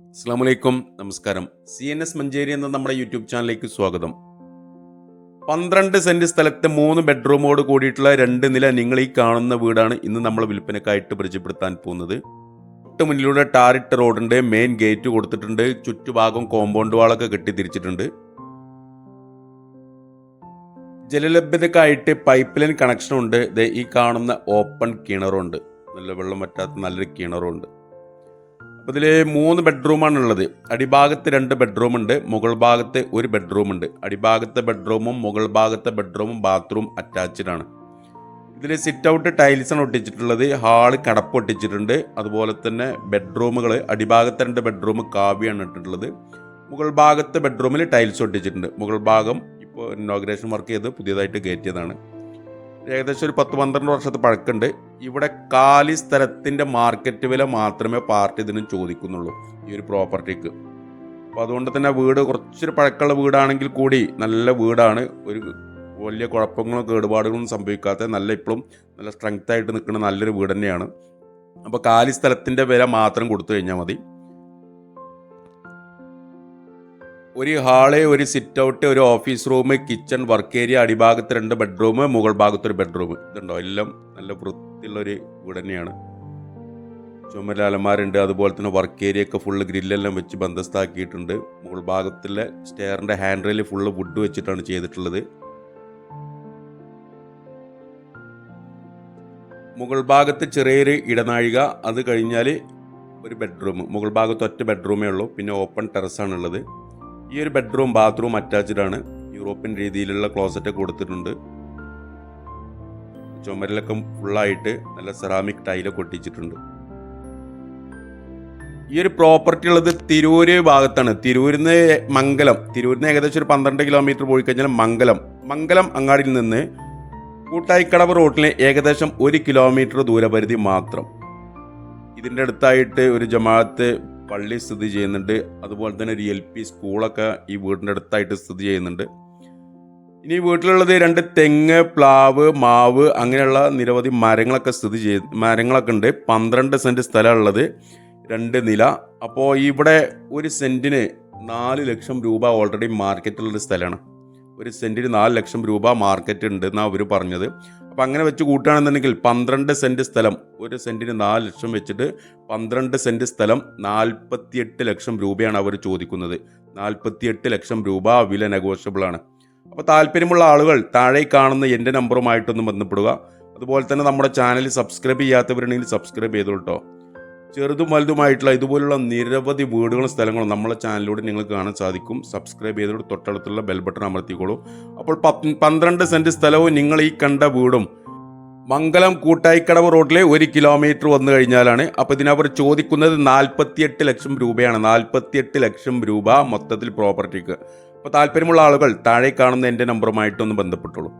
അസ്സാം വലൈക്കും നമസ്കാരം. സി എൻ എസ് മഞ്ചേരി എന്ന നമ്മുടെ യൂട്യൂബ് ചാനലിലേക്ക് സ്വാഗതം. പന്ത്രണ്ട് സെന്റ് സ്ഥലത്ത് മൂന്ന് ബെഡ്റൂമോട് കൂടിയിട്ടുള്ള രണ്ട് നില നിങ്ങൾ ഈ കാണുന്ന വീടാണ് ഇന്ന് നമ്മൾ വിൽപ്പനക്കായിട്ട് പരിചയപ്പെടുത്താൻ പോകുന്നത്. തൊട്ട് മുന്നിലൂടെ ടാറിട്ട റോഡുണ്ട് മെയിൻ ഗേറ്റ് കൊടുത്തിട്ടുണ്ട് ചുറ്റുഭാഗം കോമ്പൗണ്ട് വാളൊക്കെ കെട്ടി തിരിച്ചിട്ടുണ്ട് ജലലഭ്യതക്കായിട്ട് പൈപ്പ് ലൈൻ കണക്ഷനുണ്ട് ഈ കാണുന്ന ഓപ്പൺ കിണറുണ്ട്. നല്ല വെള്ളം പറ്റാത്ത നല്ലൊരു കിണറുണ്ട്. ഇതിൽ മൂന്ന് ബെഡ്റൂമാണ് ഉള്ളത് അടിഭാഗത്ത് രണ്ട് ബെഡ്റൂം ഉണ്ട് മുകൾ ഭാഗത്ത് ഒരു ബെഡ്റൂം ഉണ്ട്. അടിഭാഗത്തെ ബെഡ്റൂമും മുകൾ ഭാഗത്തെ ബെഡ്റൂമും ബാത്റൂം അറ്റാച്ച്ഡ് ആണ്. ഇതിൽ സിറ്റ് ഔട്ട് ടൈൽസാണ് ഒട്ടിച്ചിട്ടുള്ളത് ഹാൾ കടപ്പ് ഒട്ടിച്ചിട്ടുണ്ട്. അതുപോലെ തന്നെ ബെഡ്റൂമുകൾ അടിഭാഗത്തെ രണ്ട് ബെഡ്റൂം കാവ്യാണ് ഇട്ടിട്ടുള്ളത്. മുകൾ ഭാഗത്തെ ബെഡ്റൂമിൽ ടൈൽസ് ഒട്ടിച്ചിട്ടുണ്ട്. മുകൾ ഭാഗം ഇപ്പോൾ ഇനോഗ്രേഷൻ വർക്ക് ചെയ്ത് പുതിയതായിട്ട് കയറ്റിയതാണ് ഏകദേശം ഒരു പത്ത് പന്ത്രണ്ട് വർഷത്തെ പഴക്കമുണ്ട്. ഇവിടെ കാലി സ്ഥലത്തിന്റെ മാർക്കറ്റ് വില മാത്രമേ പാർട്ടി ഇതിന് ചോദിക്കുന്നുള്ളൂ ഈ ഒരു പ്രോപ്പർട്ടിക്ക് അപ്പോൾ അതുകൊണ്ട് തന്നെ വീട് കുറച്ചൊരു പഴക്കമുള്ള വീടാണെങ്കിൽ കൂടി നല്ല വീടാണ്. ഒരു വലിയ കുഴപ്പങ്ങളോ കേടുപാടുകളൊന്നും സംഭവിക്കാത്ത നല്ല ഇപ്പോഴും നല്ല സ്ട്രെങ്ത് ആയിട്ട് നിൽക്കുന്ന നല്ലൊരു വീട് തന്നെയാണ്. അപ്പോൾ കാലി സ്ഥലത്തിന്റെ വില മാത്രം കൊടുത്തു കഴിഞ്ഞാൽ മതി. ഒരു ഹാൾ ഒരു സിറ്റ് ഔട്ട് ഒരു office room kitchen work area അടിഭാഗത്ത് രണ്ട് ബെഡ്റൂം മുകൾ ഭാഗത്ത് ഒരു ബെഡ്റൂം ഇതുണ്ടോ? എല്ലാം നല്ല വൃത്തിയുള്ള ഒരു വീട് തന്നെയാണ്. ചുമല അതുപോലെ തന്നെ വർക്ക് ഏരിയ ഒക്കെ ഫുള്ള് ഗ്രില്ലെല്ലാം വെച്ച് ബന്ധസ്ഥാക്കിയിട്ടുണ്ട് മുകൾ ഭാഗത്തിലെ സ്റ്റെയറിന്റെ ഹാൻഡ് റെയിൽ ഫുള്ള് വുഡ് വെച്ചിട്ടാണ് ചെയ്തിട്ടുള്ളത്. മുകൾ ഭാഗത്ത് ചെറിയൊരു ഇടനാഴിക. അത് കഴിഞ്ഞാൽ ഒരു ബെഡ്റൂം മുകൾ ഭാഗത്ത് ഒറ്റ ബെഡ്റൂമേ ഉള്ളൂ. പിന്നെ ഓപ്പൺ ടെറസ് ടെറസാണുള്ളത് ഈ ഒരു ബെഡ്റൂം ബാത്റൂം അറ്റാച്ച്ഡ് ആണ്. യൂറോപ്യൻ രീതിയിലുള്ള ക്ലോസറ്റ് കൊടുത്തിട്ടുണ്ട്. ചുമരിലൊക്കെ ഫുള്ളായിട്ട് നല്ല സെറാമിക് ടൈലൊക്കെ കൊട്ടിച്ചിട്ടുണ്ട്. ഈ ഒരു പ്രോപ്പർട്ടി ഉള്ളത് തിരൂര് ഭാഗത്താണ്. തിരൂരിൽ നിന്ന് മംഗലം. തിരൂരിൽ നിന്ന് ഏകദേശം ഒരു പന്ത്രണ്ട് കിലോമീറ്റർ പോയി കഴിഞ്ഞാൽ മംഗലം. മംഗലം അങ്ങാടിയിൽ നിന്ന് കൂട്ടായിക്കടവ് റോട്ടിന് ഏകദേശം ഒരു കിലോമീറ്റർ ദൂരപരിധി മാത്രം. ഇതിന്റെ അടുത്തായിട്ട് ഒരു ജമാഅത്ത് പള്ളി സ്ഥിതി ചെയ്യുന്നുണ്ട്. അതുപോലെ തന്നെ ഒരു എൽ പി സ്കൂളൊക്കെ ഈ വീടിന്റെ അടുത്തായിട്ട് സ്ഥിതി ചെയ്യുന്നുണ്ട്. ഇനി വീട്ടിലുള്ളത് രണ്ട് തെങ്ങ് പ്ലാവ് മാവ് അങ്ങനെയുള്ള നിരവധി മരങ്ങളൊക്കെ സ്ഥിതി ചെയ്ത് മരങ്ങളൊക്കെ ഉണ്ട്. പന്ത്രണ്ട് സെന്റ് സ്ഥലമുള്ളത് രണ്ട് നില. അപ്പോൾ ഇവിടെ ഒരു സെന്റിന് നാല് ലക്ഷം രൂപ ഓൾറെഡി മാർക്കറ്റിലുള്ള സ്ഥലമാണ്. ഒരു സെന്റിന് നാല് ലക്ഷം രൂപ മാർക്കറ്റ് ഉണ്ട് എന്നാണ് അവർ പറഞ്ഞത്. അപ്പം അങ്ങനെ വെച്ച് കൂട്ടുകയാണെന്നുണ്ടെങ്കിൽ പന്ത്രണ്ട് സെന്റ് സ്ഥലം ഒരു സെന്റിന് നാല് ലക്ഷം വെച്ചിട്ട് പന്ത്രണ്ട് സെന്റ് സ്ഥലം നാൽപ്പത്തിയെട്ട് ലക്ഷം രൂപയാണ് അവർ ചോദിക്കുന്നത്. നാൽപ്പത്തിയെട്ട് ലക്ഷം രൂപ വില നെഗോഷ്യബിളാണ് അപ്പോൾ താല്പര്യമുള്ള ആളുകൾ താഴെ കാണുന്ന എന്റെ നമ്പറുമായിട്ടൊന്ന് ബന്ധപ്പെടുക. അതുപോലെ തന്നെ നമ്മുടെ ചാനൽ സബ്സ്ക്രൈബ് ചെയ്യാത്തവരുണ്ടെങ്കിൽ സബ്സ്ക്രൈബ് ചെയ്തോളൂ കേട്ടോ ചെറുതും വലുതുമായിട്ടുള്ള ഇതുപോലുള്ള നിരവധി വീടുകളും സ്ഥലങ്ങളും നമ്മളെ ചാനലിലൂടെ നിങ്ങൾ കാണാൻ സാധിക്കും. സബ്സ്ക്രൈബ് ചെയ്തോട് തൊട്ടടുത്തുള്ള ബെൽ ബട്ടൺ അമർത്തിക്കോളൂ. അപ്പോൾ പന്ത്രണ്ട് സെന്റ് സ്ഥലവും നിങ്ങൾ ഈ കണ്ട വീടും മംഗലം കൂട്ടായിക്കടവ് റോഡിലെ ഒരു കിലോമീറ്റർ വന്നു കഴിഞ്ഞാലാണ്. അപ്പോൾ ഇതിനവർ ചോദിക്കുന്നത് നാൽപ്പത്തിയെട്ട് ലക്ഷം രൂപയാണ്. നാൽപ്പത്തിയെട്ട് ലക്ഷം രൂപ മൊത്തത്തിൽ പ്രോപ്പർട്ടിക്ക് അപ്പോൾ താല്പര്യമുള്ള ആളുകൾ താഴെ കാണുന്ന എന്റെ നമ്പറുമായിട്ടൊന്ന് ബന്ധപ്പെട്ടുള്ളൂ